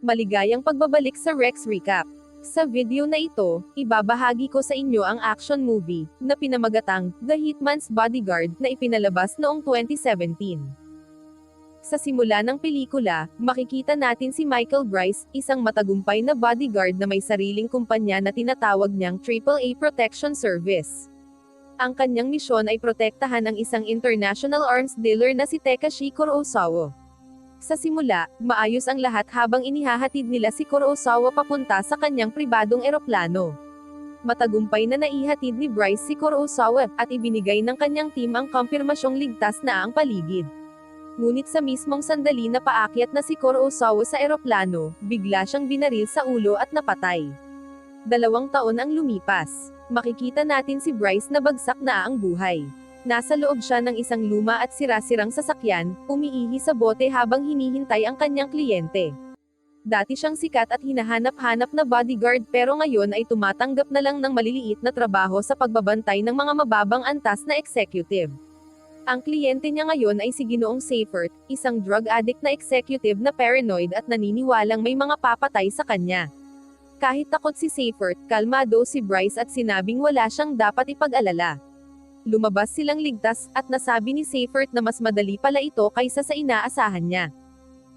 Maligayang pagbabalik sa Rex Recap. Sa video na ito, ibabahagi ko sa inyo ang action movie, na pinamagatang, The Hitman's Bodyguard, na ipinalabas noong 2017. Sa simula ng pelikula, makikita natin si Michael Bryce, isang matagumpay na bodyguard na may sariling kumpanya na tinatawag niyang AAA Protection Service. Ang kanyang misyon ay protektahan ang isang international arms dealer na si Tekashi Kurosawa. Sa simula, maayos ang lahat habang inihahatid nila si Kurosawa papunta sa kanyang pribadong eroplano. Matagumpay na naihatid ni Bryce si Kurosawa, at ibinigay ng kanyang team ang kumpirmasyong ligtas na ang paligid. Ngunit sa mismong sandali na paakyat na si Kurosawa sa eroplano, bigla siyang binaril sa ulo at napatay. Dalawang taon ang lumipas. Makikita natin si Bryce na bagsak na ang buhay. Nasa loob siya ng isang luma at sirasirang sasakyan, umiihi sa bote habang hinihintay ang kanyang kliyente. Dati siyang sikat at hinahanap-hanap na bodyguard pero ngayon ay tumatanggap na lang ng maliliit na trabaho sa pagbabantay ng mga mababang antas na executive. Ang kliyente niya ngayon ay si Ginoong Seifert, isang drug addict na executive na paranoid at naniniwalang may mga papatay sa kanya. Kahit takot si Seifert, kalmado si Bryce at sinabing wala siyang dapat ipag-alala. Lumabas silang ligtas, at nasabi ni Seifert na mas madali pala ito kaysa sa inaasahan niya.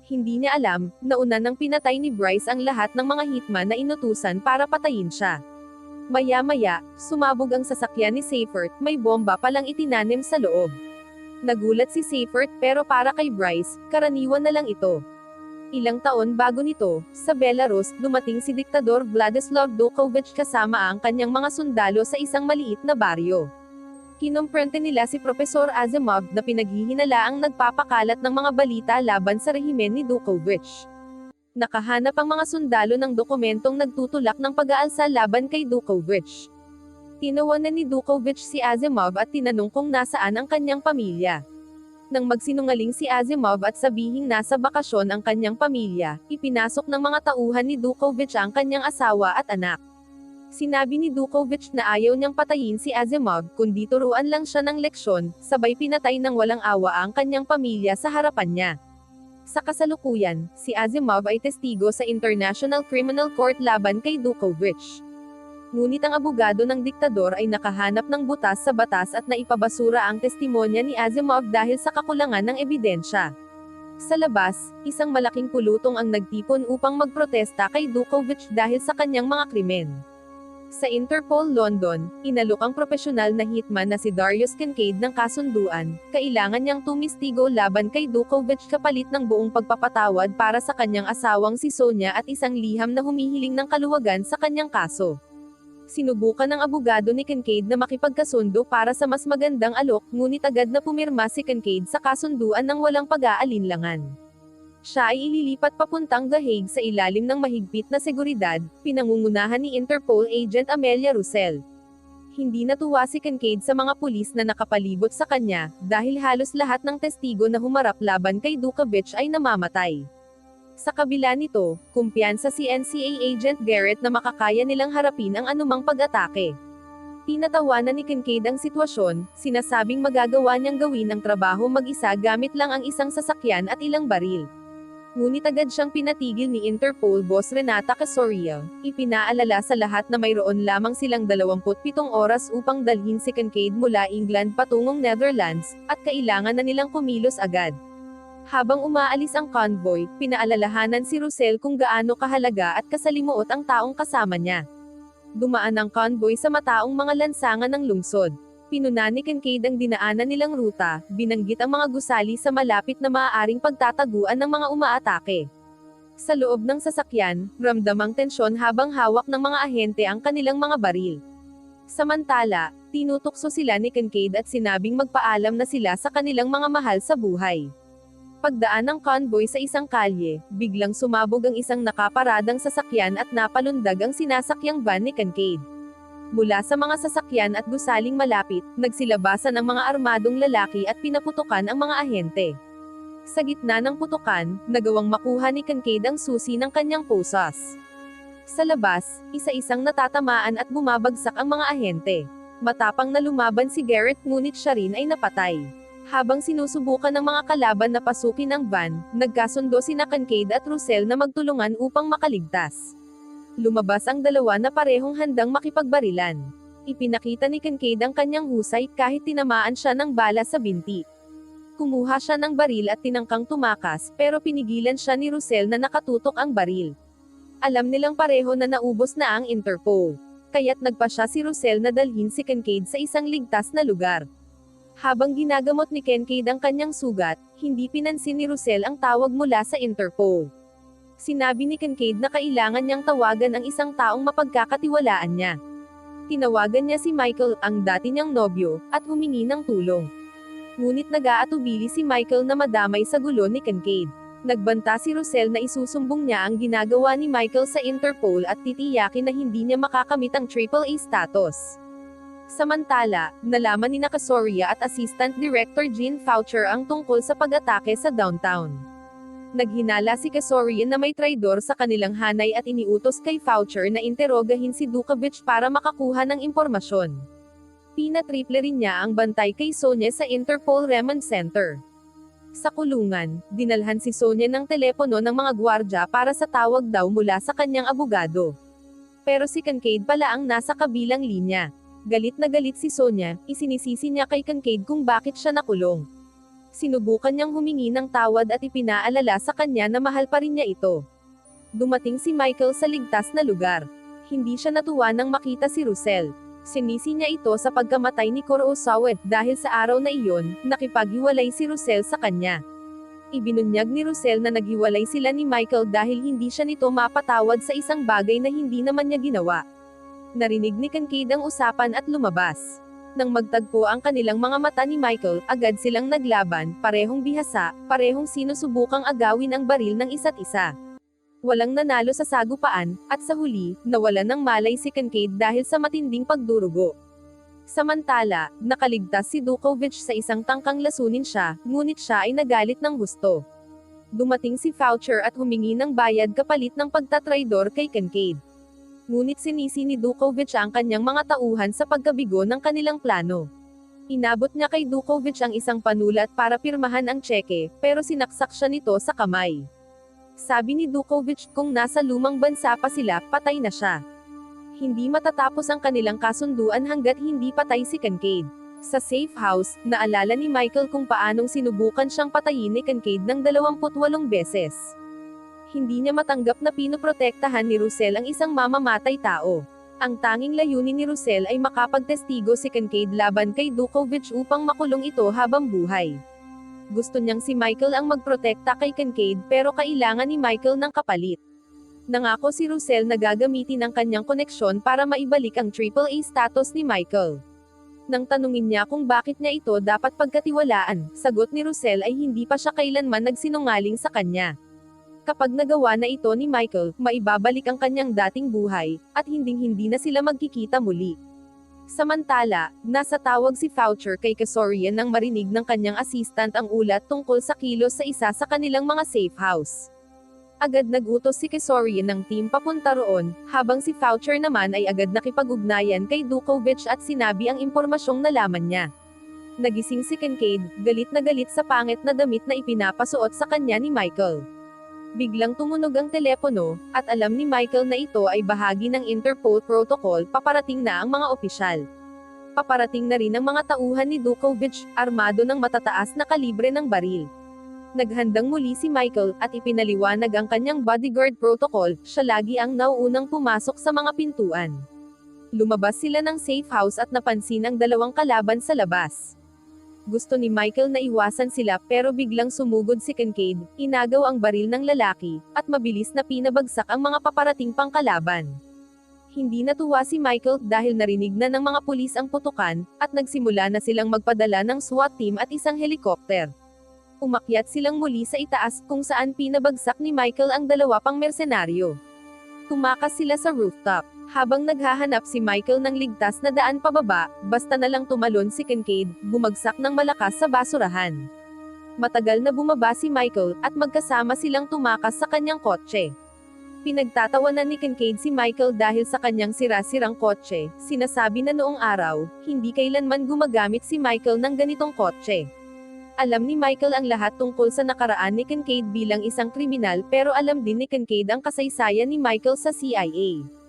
Hindi niya alam, nauna nang pinatay ni Bryce ang lahat ng mga hitman na inutusan para patayin siya. Maya-maya, sumabog ang sasakyan ni Seifert, may bomba palang itinanim sa loob. Nagulat si Seifert pero para kay Bryce, karaniwan na lang ito. Ilang taon bago nito, sa Belarus, dumating si Diktador Vladislav Dukovich kasama ang kanyang mga sundalo sa isang maliit na baryo kinomprente nila si Profesor Asimov na pinaghihinalaang nagpapakalat ng mga balita laban sa rehimen ni Dukovich. Nakahanap ang mga sundalo ng dokumentong nagtutulak ng pag-aalsa laban kay Dukovich. Tinawanan ni Dukovich si Asimov at tinanong kung nasaan ang kanyang pamilya. Nang magsinungaling si Asimov at sabihing nasa bakasyon ang kanyang pamilya, ipinasok ng mga tauhan ni Dukovich ang kanyang asawa at anak. Sinabi ni Dukovich na ayaw niyang patayin si Asimov, kundi turuan lang siya ng leksyon, sabay pinatay ng walang awa ang kanyang pamilya sa harapan niya. Sa kasalukuyan, si Asimov ay testigo sa International Criminal Court laban kay Dukovich. Ngunit ang abogado ng diktador ay nakahanap ng butas sa batas at naipabasura ang testimonya ni Asimov dahil sa kakulangan ng ebidensya. Sa labas, isang malaking pulutong ang nagtipon upang magprotesta kay Dukovich dahil sa kanyang mga krimen. Sa Interpol London, inalok ang profesional na hitman na si Darius Kincaid ng kasunduan, kailangan niyang tumistigo laban kay Dukovich kapalit ng buong pagpapatawad para sa kanyang asawang si Sonia at isang liham na humihiling ng kaluwagan sa kanyang kaso. Sinubukan ng abogado ni Kincaid na makipagkasundo para sa mas magandang alok, ngunit agad na pumirma si Kincaid sa kasunduan ng walang pag-aalinlangan. Siya ay ililipat papuntang The Hague sa ilalim ng mahigpit na seguridad, pinangungunahan ni Interpol Agent Amelia Russell. Hindi natuwa si Kincaid sa mga pulis na nakapalibot sa kanya, dahil halos lahat ng testigo na humarap laban kay Dukovich ay namamatay. Sa kabila nito, kumpiyansa si NCA Agent Garrett na makakaya nilang harapin ang anumang pag-atake. Tinatawanan ni Kincaid ang sitwasyon, sinasabing magagawa niyang gawin ang trabaho mag-isa gamit lang ang isang sasakyan at ilang baril. Ngunit agad siyang pinatigil ni Interpol boss Renata Casoria. Ipinaalala sa lahat na mayroon lamang silang 27 oras upang dalhin si Kincaid mula England patungong Netherlands, at kailangan na nilang kumilos agad. Habang umaalis ang convoy, pinaalalahanan si Russell kung gaano kahalaga at kasalimuot ang taong kasama niya. Dumaan ang convoy sa mataong mga lansangan ng lungsod pinuna ni Kincaid ang dinaanan nilang ruta, binanggit ang mga gusali sa malapit na maaaring pagtataguan ng mga umaatake. Sa loob ng sasakyan, ramdam ang tensyon habang hawak ng mga ahente ang kanilang mga baril. Samantala, tinutukso sila ni Kincaid at sinabing magpaalam na sila sa kanilang mga mahal sa buhay. Pagdaan ng convoy sa isang kalye, biglang sumabog ang isang nakaparadang sasakyan at napalundag ang sinasakyang van ni Kincaid. Mula sa mga sasakyan at gusaling malapit, nagsilabasan ang mga armadong lalaki at pinaputukan ang mga ahente. Sa gitna ng putukan, nagawang makuha ni Kincaid ang susi ng kanyang posas. Sa labas, isa-isang natatamaan at bumabagsak ang mga ahente. Matapang na lumaban si Garrett ngunit siya rin ay napatay. Habang sinusubukan ng mga kalaban na pasukin ang van, nagkasundo sina Kincaid at Russell na magtulungan upang makaligtas. Lumabas ang dalawa na parehong handang makipagbarilan. Ipinakita ni Kincaid ang kanyang husay kahit tinamaan siya ng bala sa binti. Kumuha siya ng baril at tinangkang tumakas, pero pinigilan siya ni Russell na nakatutok ang baril. Alam nilang pareho na naubos na ang Interpol. Kaya't nagpa siya si Russell na dalhin si Kincaid sa isang ligtas na lugar. Habang ginagamot ni Kincaid ang kanyang sugat, hindi pinansin ni Russell ang tawag mula sa Interpol. Sinabi ni Kincaid na kailangan niyang tawagan ang isang taong mapagkakatiwalaan niya. Tinawagan niya si Michael, ang dati niyang nobyo, at humingi ng tulong. Ngunit nag-aatubili si Michael na madamay sa gulo ni Kincaid. Nagbanta si Russell na isusumbong niya ang ginagawa ni Michael sa Interpol at titiyakin na hindi niya makakamit ang AAA status. Samantala, nalaman ni Nakasoria at Assistant Director Gene Foucher ang tungkol sa pag-atake sa downtown. Naghinala si Kasorian na may traidor sa kanilang hanay at iniutos kay Foucher na interogahin si Dukovich para makakuha ng impormasyon. Pinatriple rin niya ang bantay kay Sonia sa Interpol Remand Center. Sa kulungan, dinalhan si Sonia ng telepono ng mga gwardya para sa tawag daw mula sa kanyang abogado. Pero si Kincaid pala ang nasa kabilang linya. Galit na galit si Sonia, isinisisi niya kay Kincaid kung bakit siya nakulong. Sinubukan niyang humingi ng tawad at ipinaalala sa kanya na mahal pa rin niya ito. Dumating si Michael sa ligtas na lugar. Hindi siya natuwa nang makita si Russell. Sinisi niya ito sa pagkamatay ni Kurosawa dahil sa araw na iyon, nakipaghiwalay si Russell sa kanya. Ibinunyag ni Russell na naghiwalay sila ni Michael dahil hindi siya nito mapatawad sa isang bagay na hindi naman niya ginawa. Narinig ni Kincaid ang usapan at lumabas. Nang magtagpo ang kanilang mga mata ni Michael, agad silang naglaban, parehong bihasa, parehong sinusubukang agawin ang baril ng isa't isa. Walang nanalo sa sagupaan, at sa huli, nawalan ng malay si Kincaid dahil sa matinding pagdurugo. Samantala, nakaligtas si Dukovich sa isang tangkang lasunin siya, ngunit siya ay nagalit ng gusto. Dumating si Foucher at humingi ng bayad kapalit ng pagtatraidor kay Kincaid. Ngunit sinisi ni Dukovich ang kanyang mga tauhan sa pagkabigo ng kanilang plano. Inabot niya kay Dukovich ang isang panulat para pirmahan ang tseke, pero sinaksak siya nito sa kamay. Sabi ni Dukovich kung nasa lumang bansa pa sila, patay na siya. Hindi matatapos ang kanilang kasunduan hanggat hindi patay si Kincaid. Sa safe house, naalala ni Michael kung paanong sinubukan siyang patayin ni Kincaid ng 28 beses. Hindi niya matanggap na pinoprotektahan ni Russell ang isang mamamatay tao. Ang tanging layunin ni Russell ay makapagtestigo si Kincaid laban kay Dukovich upang makulong ito habang buhay. Gusto niyang si Michael ang magprotekta kay Kincaid pero kailangan ni Michael ng kapalit. Nangako si Russell na gagamitin ang kanyang koneksyon para maibalik ang AAA status ni Michael. Nang tanungin niya kung bakit niya ito dapat pagkatiwalaan, sagot ni Russell ay hindi pa siya kailanman nagsinungaling sa kanya. Kapag nagawa na ito ni Michael, maibabalik ang kanyang dating buhay, at hinding-hindi na sila magkikita muli. Samantala, nasa tawag si Foucher kay Kasorian nang marinig ng kanyang assistant ang ulat tungkol sa kilos sa isa sa kanilang mga safe house. Agad nagutos si Kasorian ng team papunta roon, habang si Foucher naman ay agad nakipag-ugnayan kay Dukovich at sinabi ang impormasyong nalaman niya. Nagising si Kincaid, galit na galit sa pangit na damit na ipinapasuot sa kanya ni Michael. Biglang tumunog ang telepono, at alam ni Michael na ito ay bahagi ng Interpol protocol, paparating na ang mga opisyal. Paparating na rin ang mga tauhan ni Dukovich, armado ng matataas na kalibre ng baril. Naghandang muli si Michael, at ipinaliwanag ang kanyang bodyguard protocol, siya lagi ang nauunang pumasok sa mga pintuan. Lumabas sila ng safe house at napansin ang dalawang kalaban sa labas. Gusto ni Michael na iwasan sila pero biglang sumugod si Kincaid, inagaw ang baril ng lalaki, at mabilis na pinabagsak ang mga paparating pang kalaban. Hindi natuwa si Michael dahil narinig na ng mga pulis ang putukan, at nagsimula na silang magpadala ng SWAT team at isang helikopter. Umakyat silang muli sa itaas kung saan pinabagsak ni Michael ang dalawa pang mersenaryo. Tumakas sila sa rooftop. Habang naghahanap si Michael ng ligtas na daan pababa, basta na lang tumalon si Kincaid, bumagsak ng malakas sa basurahan. Matagal na bumaba si Michael, at magkasama silang tumakas sa kanyang kotse. Pinagtatawanan ni Kincaid si Michael dahil sa kanyang sira-sirang kotse, sinasabi na noong araw, hindi kailanman gumagamit si Michael ng ganitong kotse. Alam ni Michael ang lahat tungkol sa nakaraan ni Kincaid bilang isang kriminal pero alam din ni Kincaid ang kasaysayan ni Michael sa CIA.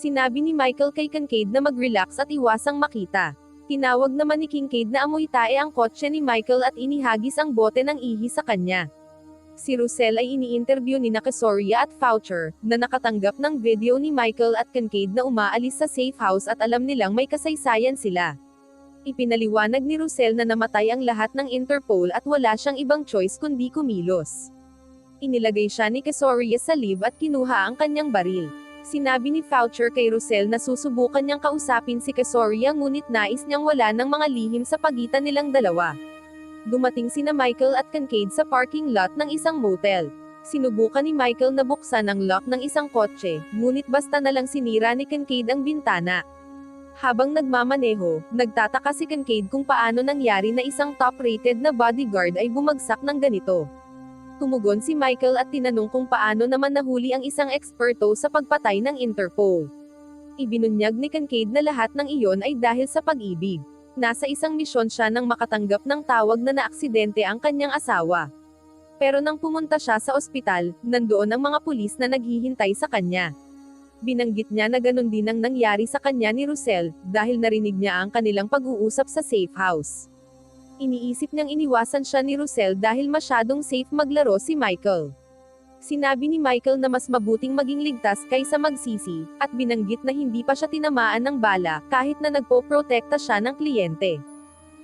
Sinabi ni Michael kay Kincaid na mag-relax at iwasang makita. Tinawag naman ni Kincaid na amoy ang kotse ni Michael at inihagis ang bote ng ihi sa kanya. Si Russell ay ini-interview ni Nakasoria at Foucher, na nakatanggap ng video ni Michael at Kincaid na umaalis sa safe house at alam nilang may kasaysayan sila. Ipinaliwanag ni Russell na namatay ang lahat ng Interpol at wala siyang ibang choice kundi kumilos. Inilagay siya ni Casoria sa live at kinuha ang kanyang baril. Sinabi ni Foucher kay Russell na susubukan niyang kausapin si Casoria ngunit nais niyang wala ng mga lihim sa pagitan nilang dalawa. Dumating sina Michael at Kincaid sa parking lot ng isang motel. Sinubukan ni Michael na buksan ang lock ng isang kotse, ngunit basta na lang sinira ni Kincaid ang bintana. Habang nagmamaneho, nagtataka si Kincaid kung paano nangyari na isang top-rated na bodyguard ay bumagsak ng ganito. Tumugon si Michael at tinanong kung paano naman nahuli ang isang eksperto sa pagpatay ng Interpol. Ibinunyag ni Kincaid na lahat ng iyon ay dahil sa pag-ibig. Nasa isang misyon siya nang makatanggap ng tawag na naaksidente ang kanyang asawa. Pero nang pumunta siya sa ospital, nandoon ang mga pulis na naghihintay sa kanya. Binanggit niya na ganun din ang nangyari sa kanya ni Russell, dahil narinig niya ang kanilang pag-uusap sa safe house. Iniisip niyang iniwasan siya ni Russell dahil masyadong safe maglaro si Michael. Sinabi ni Michael na mas mabuting maging ligtas kaysa magsisi, at binanggit na hindi pa siya tinamaan ng bala, kahit na nagpo-protekta siya ng kliyente.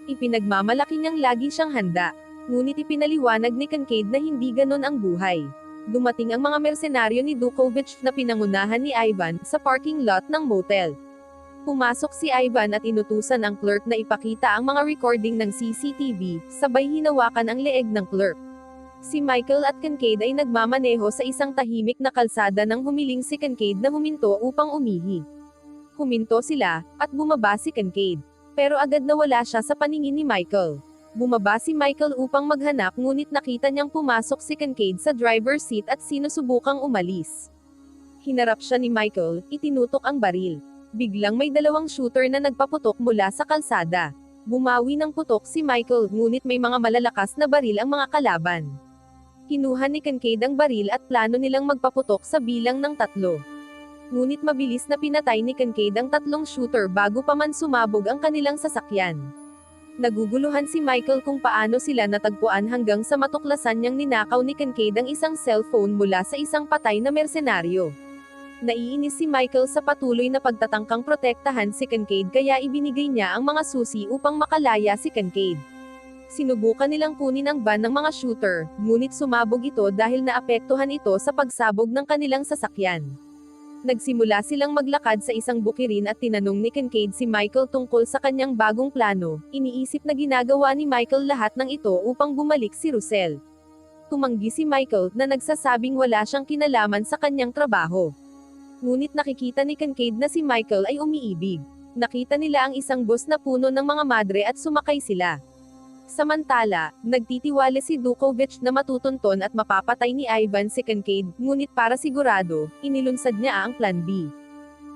Ipinagmamalaki niyang lagi siyang handa. Ngunit ipinaliwanag ni Kincaid na hindi ganon ang buhay. Dumating ang mga mersenaryo ni Dukovich na pinangunahan ni Ivan sa parking lot ng motel. Pumasok si Ivan at inutusan ang clerk na ipakita ang mga recording ng CCTV, sabay hinawakan ang leeg ng clerk. Si Michael at Kincaid ay nagmamaneho sa isang tahimik na kalsada nang humiling si Kincaid na huminto upang umihi. Huminto sila, at bumaba si Kincaid. Pero agad nawala siya sa paningin ni Michael. Bumaba si Michael upang maghanap ngunit nakita niyang pumasok si Kincaid sa driver's seat at sinusubukang umalis. Hinarap siya ni Michael, itinutok ang baril. Biglang may dalawang shooter na nagpaputok mula sa kalsada. Bumawi ng putok si Michael ngunit may mga malalakas na baril ang mga kalaban. Kinuha ni Kincaid ang baril at plano nilang magpaputok sa bilang ng tatlo. Ngunit mabilis na pinatay ni Kincaid ang tatlong shooter bago pa man sumabog ang kanilang sasakyan. Naguguluhan si Michael kung paano sila natagpuan hanggang sa matuklasan niyang ninakaw ni Kincaid ang isang cellphone mula sa isang patay na mersenaryo. Naiinis si Michael sa patuloy na pagtatangkang protektahan si Kincaid kaya ibinigay niya ang mga susi upang makalaya si Kincaid. Sinubukan nilang kunin ang van ng mga shooter, ngunit sumabog ito dahil naapektuhan ito sa pagsabog ng kanilang sasakyan. Nagsimula silang maglakad sa isang bukirin at tinanong ni Kincaid si Michael tungkol sa kanyang bagong plano, iniisip na ginagawa ni Michael lahat ng ito upang bumalik si Russell. Tumanggi si Michael na nagsasabing wala siyang kinalaman sa kanyang trabaho. Ngunit nakikita ni Kincaid na si Michael ay umiibig. Nakita nila ang isang bus na puno ng mga madre at sumakay sila. Samantala, nagtitiwala si Dukovich na matutunton at mapapatay ni Ivan si Kincaid, ngunit para sigurado, inilunsad niya ang plan B.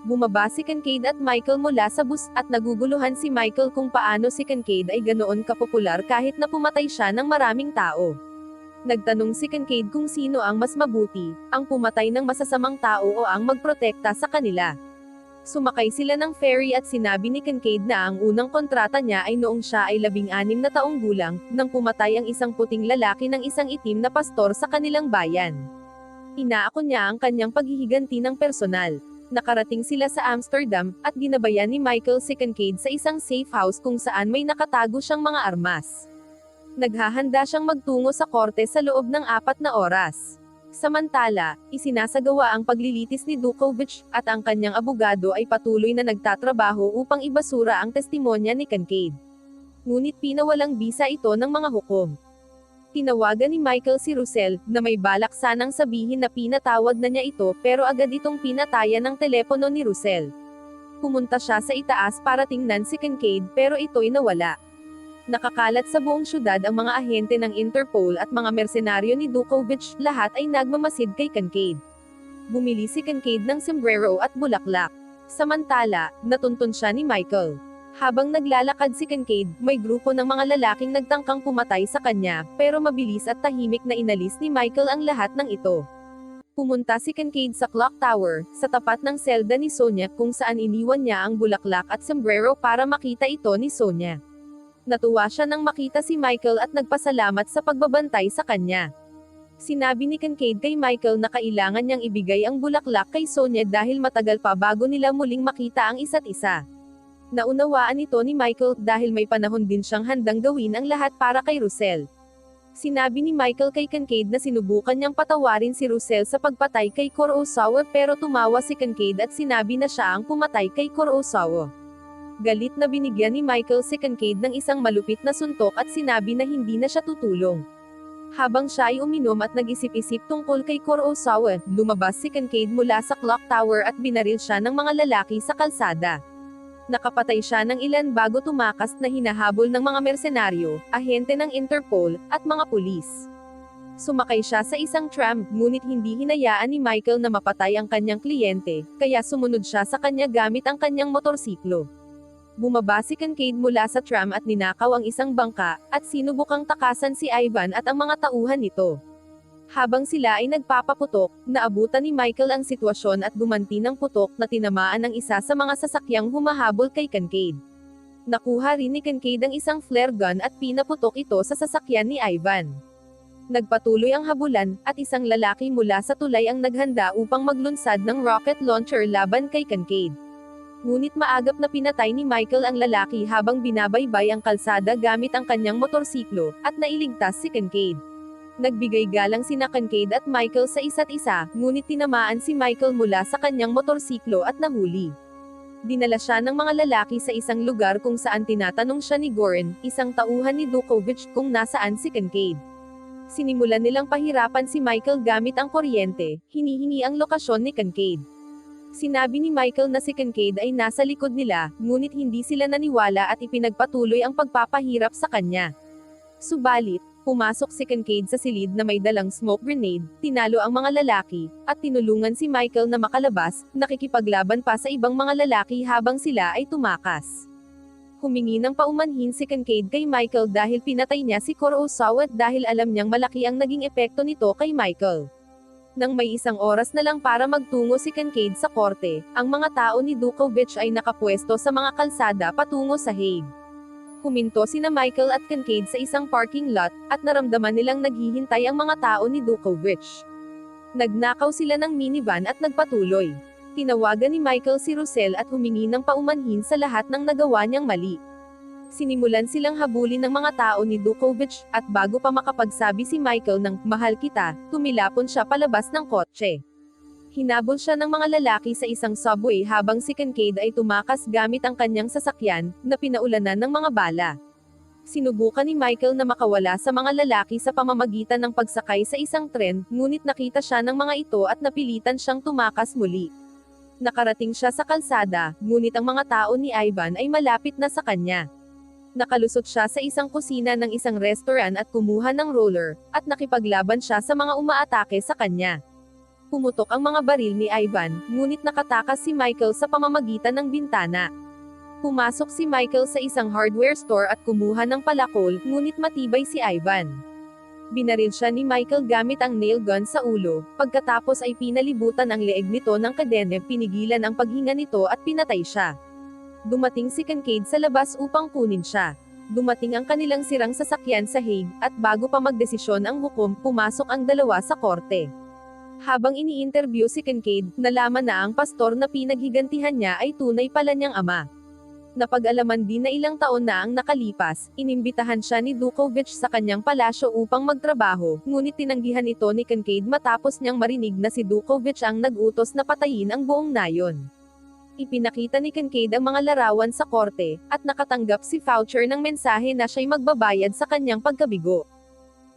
Bumaba si Kincaid at Michael mula sa bus at naguguluhan si Michael kung paano si Kincaid ay ganoon kapopular kahit na pumatay siya ng maraming tao. Nagtanong si Kincaid kung sino ang mas mabuti, ang pumatay ng masasamang tao o ang magprotekta sa kanila. Sumakay sila ng ferry at sinabi ni Kincaid na ang unang kontrata niya ay noong siya ay labing-anim na taong gulang, nang pumatay ang isang puting lalaki ng isang itim na pastor sa kanilang bayan. Inaako niya ang kanyang paghihiganti ng personal. Nakarating sila sa Amsterdam, at ginabayan ni Michael si Kincaid sa isang safe house kung saan may nakatago siyang mga armas. Naghahanda siyang magtungo sa korte sa loob ng apat na oras. Samantala, isinasagawa ang paglilitis ni Dukovich, at ang kanyang abogado ay patuloy na nagtatrabaho upang ibasura ang testimonya ni Kincaid. Ngunit pinawalang bisa ito ng mga hukom. Tinawagan ni Michael si Russell, na may balak sanang sabihin na pinatawad na niya ito pero agad itong pinatayan ng telepono ni Russell. Pumunta siya sa itaas para tingnan si Kincaid pero ito'y nawala. Nakakalat sa buong syudad ang mga ahente ng Interpol at mga mersenaryo ni Dukovich, lahat ay nagmamasid kay Kincaid. Bumili si Kincaid ng sombrero at bulaklak. Samantala, natuntun siya ni Michael. Habang naglalakad si Kincaid, may grupo ng mga lalaking nagtangkang pumatay sa kanya, pero mabilis at tahimik na inalis ni Michael ang lahat ng ito. Pumunta si Kincaid sa clock tower, sa tapat ng selda ni Sonia kung saan iniwan niya ang bulaklak at sombrero para makita ito ni Sonia. Natuwa siya nang makita si Michael at nagpasalamat sa pagbabantay sa kanya. Sinabi ni Kincaid kay Michael na kailangan niyang ibigay ang bulaklak kay Sonia dahil matagal pa bago nila muling makita ang isa't isa. Naunawaan ito ni Michael dahil may panahon din siyang handang gawin ang lahat para kay Russell. Sinabi ni Michael kay Kincaid na sinubukan niyang patawarin si Russell sa pagpatay kay Kurosawa pero tumawa si Kincaid at sinabi na siya ang pumatay kay Kurosawa. Galit na binigyan ni Michael si Kincaid ng isang malupit na suntok at sinabi na hindi na siya tutulong. Habang siya ay uminom at nag-isip-isip tungkol kay Kurosawa, lumabas si Kincaid mula sa clock tower at binaril siya ng mga lalaki sa kalsada. Nakapatay siya ng ilan bago tumakas na hinahabol ng mga mersenaryo, ahente ng Interpol, at mga pulis. Sumakay siya sa isang tram, ngunit hindi hinayaan ni Michael na mapatay ang kanyang kliyente, kaya sumunod siya sa kanya gamit ang kanyang motorsiklo. Bumaba si Kincaid mula sa tram at ninakaw ang isang bangka, at sinubukang takasan si Ivan at ang mga tauhan nito. Habang sila ay nagpapaputok, naabutan ni Michael ang sitwasyon at gumanti ng putok na tinamaan ang isa sa mga sasakyang humahabol kay Kincaid. Nakuha rin ni Kincaid ang isang flare gun at pinaputok ito sa sasakyan ni Ivan. Nagpatuloy ang habulan, at isang lalaki mula sa tulay ang naghanda upang maglunsad ng rocket launcher laban kay Kincaid. Ngunit maagap na pinatay ni Michael ang lalaki habang binabaybay ang kalsada gamit ang kanyang motorsiklo, at nailigtas si Kincaid. Nagbigay galang sina Kincaid at Michael sa isa't isa, ngunit tinamaan si Michael mula sa kanyang motorsiklo at nahuli. Dinala siya ng mga lalaki sa isang lugar kung saan tinatanong siya ni Goran, isang tauhan ni Dukovich, kung nasaan si Kincaid. Sinimulan nilang pahirapan si Michael gamit ang kuryente, hinihingi ang lokasyon ni Kincaid. Sinabi ni Michael na si Kincaid ay nasa likod nila, ngunit hindi sila naniwala at ipinagpatuloy ang pagpapahirap sa kanya. Subalit, pumasok si Kincaid sa silid na may dalang smoke grenade, tinalo ang mga lalaki, at tinulungan si Michael na makalabas, nakikipaglaban pa sa ibang mga lalaki habang sila ay tumakas. Humingi ng paumanhin si Kincaid kay Michael dahil pinatay niya si Kurosawa at dahil alam niyang malaki ang naging epekto nito kay Michael. Nang may isang oras na lang para magtungo si Kincaid sa korte, ang mga tao ni Dukovich ay nakapwesto sa mga kalsada patungo sa Hague. Huminto sina Michael at Kincaid sa isang parking lot, at naramdaman nilang naghihintay ang mga tao ni Dukovich. Nagnakaw sila ng minivan at nagpatuloy. Tinawagan ni Michael si Russell at humingi ng paumanhin sa lahat ng nagawa niyang mali. Sinimulan silang habulin ng mga tao ni Dukovich, at bago pa makapagsabi si Michael ng, mahal kita, tumilapon siya palabas ng kotse. Hinabol siya ng mga lalaki sa isang subway habang si Kincaid ay tumakas gamit ang kanyang sasakyan, na pinaulanan ng mga bala. Sinubukan ni Michael na makawala sa mga lalaki sa pamamagitan ng pagsakay sa isang tren, ngunit nakita siya ng mga ito at napilitan siyang tumakas muli. Nakarating siya sa kalsada, ngunit ang mga tao ni Ivan ay malapit na sa kanya. Nakalusot siya sa isang kusina ng isang restaurant at kumuha ng roller, at nakipaglaban siya sa mga umaatake sa kanya. Pumutok ang mga baril ni Ivan, ngunit nakatakas si Michael sa pamamagitan ng bintana. Pumasok si Michael sa isang hardware store at kumuha ng palakol, ngunit matibay si Ivan. Binaril siya ni Michael gamit ang nail gun sa ulo, pagkatapos ay pinalibutan ang leeg nito ng kadene pinigilan ang paghinga nito at pinatay siya. Dumating si Kincaid sa labas upang kunin siya. Dumating ang kanilang sirang sasakyan sa Hague, at bago pa magdesisyon ang hukom, pumasok ang dalawa sa korte. Habang ini-interview si Kincaid, nalaman na ang pastor na pinaghigantihan niya ay tunay pala niyang ama. Napag-alaman din na ilang taon na ang nakalipas, inimbitahan siya ni Dukovich sa kanyang palasyo upang magtrabaho, ngunit tinanggihan ito ni Kincaid matapos niyang marinig na si Dukovich ang nag-utos na patayin ang buong nayon. Ipinakita ni Kincaid ang mga larawan sa korte, at nakatanggap si Foucher ng mensahe na siya'y magbabayad sa kanyang pagkabigo.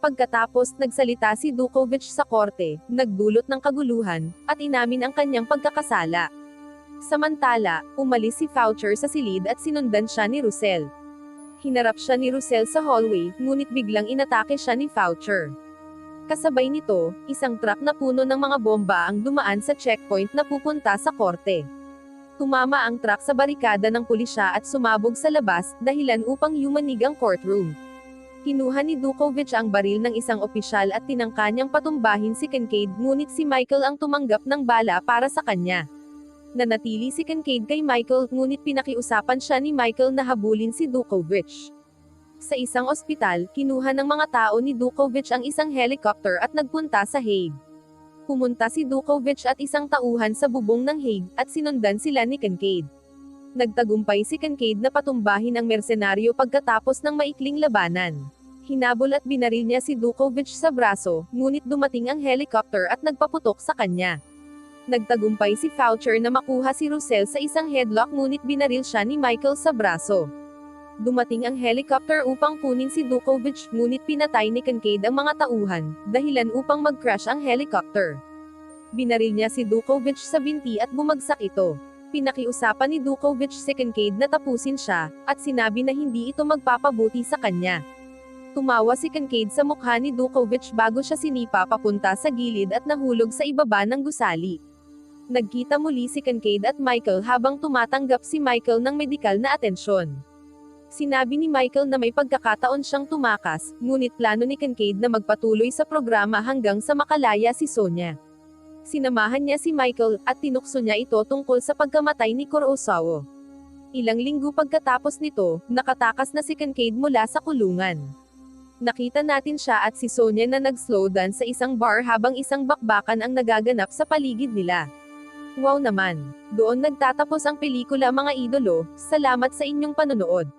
Pagkatapos, nagsalita si Dukovich sa korte, nagdulot ng kaguluhan, at inamin ang kanyang pagkakasala. Samantala, umalis si Foucher sa silid at sinundan siya ni Russell. Hinarap siya ni Russell sa hallway, ngunit biglang inatake siya ni Foucher. Kasabay nito, isang truck na puno ng mga bomba ang dumaan sa checkpoint na pupunta sa korte. Tumama ang truck sa barikada ng pulisya at sumabog sa labas, dahilan upang yumanig ang courtroom. Kinuha ni Dukovic ang baril ng isang opisyal at tinangka niyang patumbahin si Kincaid ngunit si Michael ang tumanggap ng bala para sa kanya. Nanatili si Kincaid kay Michael ngunit pinakiusapan siya ni Michael na habulin si Dukovic. Sa isang ospital, kinuha ng mga tao ni Dukovic ang isang helicopter at nagpunta sa Hague. Pumunta si Dukovic at isang tauhan sa bubong ng Hague at sinundan sila ni Kincaid. Nagtagumpay si Kincaid na patumbahin ang mersenaryo pagkatapos ng maikling labanan. Hinabol at binaril niya si Dukovic sa braso, ngunit dumating ang helicopter at nagpaputok sa kanya. Nagtagumpay si Foucher na makuha si Russell sa isang headlock ngunit binaril siya ni Michael sa braso. Dumating ang helicopter upang kunin si Dukovic ngunit pinatay ni Kincaid ang mga tauhan, dahilan upang mag-crash ang helicopter. Binaril niya si Dukovic sa binti at bumagsak ito. Pinakiusapan ni Dukovic si Kincaid na tapusin siya, at sinabi na hindi ito magpapabuti sa kanya. Tumawa si Kincaid sa mukha ni Dukovic bago siya sinipa papunta sa gilid at nahulog sa ibaba ng gusali. Nagkita muli si Kincaid at Michael habang tumatanggap si Michael ng medikal na atensyon. Sinabi ni Michael na may pagkakataon siyang tumakas, ngunit plano ni Kincaid na magpatuloy sa programa hanggang sa makalaya si Sonia. Sinamahan niya si Michael, at tinukso niya ito tungkol sa pagkamatay ni Kurosawa. Ilang linggo pagkatapos nito, nakatakas na si Kincaid mula sa kulungan. Nakita natin siya at si Sonia na nag-slow dance sa isang bar habang isang bakbakan ang nagaganap sa paligid nila. Wow naman! Doon nagtatapos ang pelikula mga idolo, salamat sa inyong panonood.